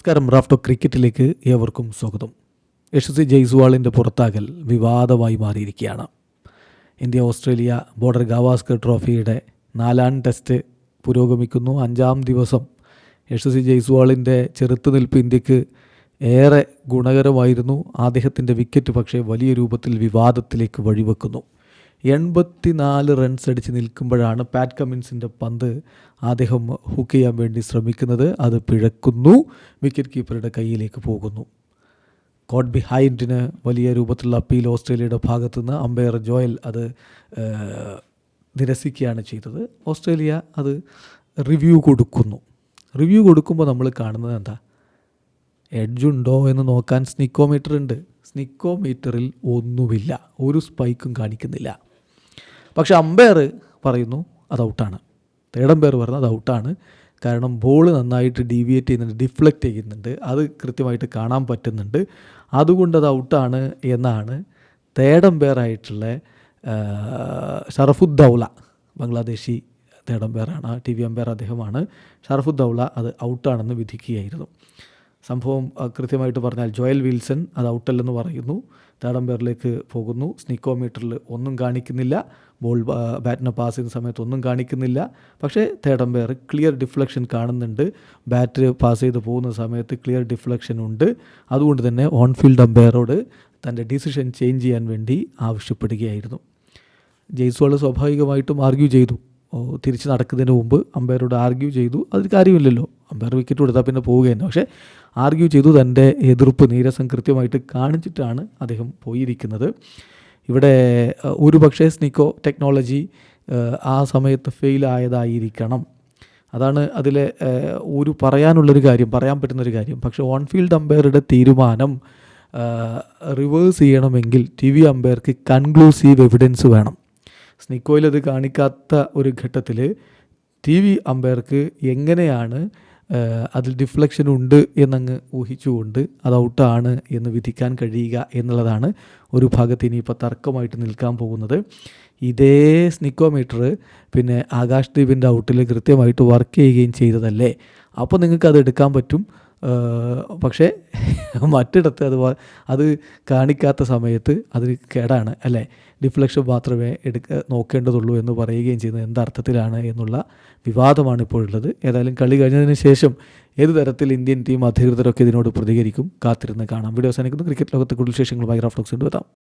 നമസ്കാരം. റാഫ്റ്റോ ക്രിക്കറ്റിലേക്ക് ഏവർക്കും സ്വാഗതം. യശ് സി ജയ്സ്വാളിന്റെ പുറത്താകൽ വിവാദമായി മാറിയിരിക്കുകയാണ്. ഇന്ത്യ ഓസ്ട്രേലിയ ബോർഡർ ഗവാസ്കർ ട്രോഫിയുടെ നാലാം ടെസ്റ്റ് പുരോഗമിക്കുന്നു. അഞ്ചാം ദിവസം യശ് സി ജയ്സ്വാളിന്റെ ചെറുത്തുനിൽപ്പ് ഇന്ത്യയ്ക്ക് ഏറെ ഗുണകരമായിരുന്നു. അദ്ദേഹത്തിന്റെ വിക്കറ്റ് പക്ഷേ വലിയ രൂപത്തിൽ വിവാദത്തിലേക്ക് വഴിവെക്കുന്നു. എൺപത്തിനാല് റൺസ് അടിച്ച് നിൽക്കുമ്പോഴാണ് പാറ്റ് കമ്മിൻസിന്റെ പന്ത് അദ്ദേഹം ഹുക്ക് ചെയ്യാൻ വേണ്ടി ശ്രമിക്കുന്നത്. അത് പിഴക്കുന്നു. വിക്കറ്റ് കീപ്പറുടെ കയ്യിലേക്ക് പോകുന്നു. കോട്ട് ബിഹൈൻഡിന് വലിയ രൂപത്തിലുള്ള അപ്പീൽ ഓസ്ട്രേലിയയുടെ ഭാഗത്തുനിന്ന് അമ്പയർ ജോയൽ അത് നിരസിക്കുകയാണ് ചെയ്തത്. ഓസ്ട്രേലിയ അത് റിവ്യൂ കൊടുക്കുന്നു. റിവ്യൂ കൊടുക്കുമ്പോൾ നമ്മൾ കാണുന്നത് എന്താ? എഡ്ജുണ്ടോ എന്ന് നോക്കാൻ സ്നിക്കോമീറ്റർ ഉണ്ട്. സ്നിക്കോമീറ്ററിൽ ഒന്നുമില്ല. ഒരു സ്പൈക്കും കാണിക്കുന്നില്ല. പക്ഷെ അമ്പയർ പറയുന്നു അത് ഔട്ടാണ് തേർഡ് അമ്പയർ പറയുന്നത് അത് ഔട്ടാണ് കാരണം ബോൾ നന്നായിട്ട് ഡീവിയേറ്റ് ചെയ്യുന്നുണ്ട് ഡിഫ്ലക്റ്റ് ചെയ്യുന്നുണ്ട്. അത് കൃത്യമായിട്ട് കാണാൻ പറ്റുന്നുണ്ട്. അതുകൊണ്ട് അത് ഔട്ടാണ് എന്നാണ് തേർഡ് അമ്പയർ ആയിട്ടുള്ള ഷറഫുദ്ദൗല ബംഗ്ലാദേശി തേർഡ് അമ്പയറാണ് ടി വി അമ്പയർ അദ്ദേഹമാണ്. ഷറഫുദ്ദൗല അത് ഔട്ടാണെന്ന് വിധിക്കുകയായിരുന്നു. സംഭവം കൃത്യമായിട്ട് പറഞ്ഞാൽ ജോയൽ വിൽസൺ അത് ഔട്ടല്ലെന്ന് പറയുന്നു. തേർഡ് പോകുന്നു. സ്നിക്കോമീറ്ററിൽ ഒന്നും കാണിക്കുന്നില്ല. ബോൾ ബാറ്റിനെ പാസ് ചെയ്യുന്ന സമയത്ത് ഒന്നും കാണിക്കുന്നില്ല. പക്ഷേ തേർഡ് ക്ലിയർ ഡിഫ്ലക്ഷൻ കാണുന്നുണ്ട്. ബാറ്റ് പാസ് ചെയ്ത് പോകുന്ന സമയത്ത് ക്ലിയർ ഡിഫ്ലക്ഷൻ ഉണ്ട്. അതുകൊണ്ട് തന്നെ ഓൺ ഫീൽഡ് അമ്പയറോട് തന്റെ ഡിസിഷൻ ചേഞ്ച് ചെയ്യാൻ വേണ്ടി ആവശ്യപ്പെടുകയായിരുന്നു. ജയ്സ്വാൾ സ്വാഭാവികമായിട്ടും ആർഗ്യൂ ചെയ്തു. തിരിച്ച് നടക്കുന്നതിന് മുമ്പ് അമ്പയറോട് ആർഗ്യൂ ചെയ്തു. അതിൽ കാര്യമില്ലല്ലോ. അമ്പയർ വിക്കറ്റ് കൊടുത്താൽ പിന്നെ പോവുക തന്നെ പക്ഷേ ആർഗ്യൂ ചെയ്തു തന്റെ എതിർപ്പ് നീരസം കൃത്യമായിട്ട് കാണിച്ചിട്ടാണ് അദ്ദേഹം പോയിരിക്കുന്നത്. ഇവിടെ ഒരു പക്ഷേ സ്നിക്കോ ടെക്നോളജി ആ സമയത്ത് ഫെയിലായതായിരിക്കണം അതാണ് അതിലെ ഒരു പറയാനുള്ളൊരു കാര്യം പറയാൻ പറ്റുന്നൊരു കാര്യം. പക്ഷേ ഓൺ ഫീൽഡ് അമ്പയറുടെ തീരുമാനം റിവേഴ്സ് ചെയ്യണമെങ്കിൽ ടി വി അമ്പയർക്ക് കൺക്ലൂസീവ് എവിഡൻസ് വേണം. സ്നിക്കോയിൽ അത് കാണിക്കാത്ത ഒരു ഘട്ടത്തിൽ ടി വി അമ്പയർക്ക് എങ്ങനെയാണ് അതിൽ ഡിഫ്ലക്ഷൻ ഉണ്ട് എന്നങ്ങ് ഊഹിച്ചുകൊണ്ട് അത് ഔട്ടാണ് എന്ന് വിധിക്കാൻ കഴിയുക എന്നുള്ളതാണ് ഒരു ഭാഗത്ത് ഇനിയിപ്പോൾ തർക്കമായിട്ട് നിൽക്കാൻ പോകുന്നത്. ഇതേ സ്നിക്കോമീറ്റർ പിന്നെ ആകാശ് ദ്വീപിന്റെ ഔട്ടിൽ കൃത്യമായിട്ട് വർക്ക് ചെയ്യുകയും ചെയ്തതല്ലേ? അപ്പോൾ നിങ്ങൾക്ക് അത് എടുക്കാൻ പറ്റും. പക്ഷേ മറ്റിടത്ത് അത് അത് കാണിക്കാത്ത സമയത്ത് അത് കേടാണ്. അല്ലേ? ഡിഫ്ലക്ഷൻ മാത്രമേ എടുക്ക നോക്കേണ്ടതുള്ളൂ എന്ന് പറയുകയും ചെയ്യുന്നത് എന്തർത്ഥത്തിലാണ് എന്നുള്ള വിവാദമാണ് ഇപ്പോഴുള്ളത്. ഏതായാലും കളി കഴിഞ്ഞതിന് ശേഷം ഏത് തരത്തിൽ ഇന്ത്യൻ ടീം അധികൃതരൊക്കെ ഇതിനോട് പ്രതികരിക്കും കാത്തിരുന്ന് കാണാം. വീഡിയോ അവസാനിക്കുന്നു. ക്രിക്കറ്റ് ലോകത്തെ കൂടുതൽ വിശേഷങ്ങളുമായി റഫ്ലോക്സ് കൊണ്ടുവരാം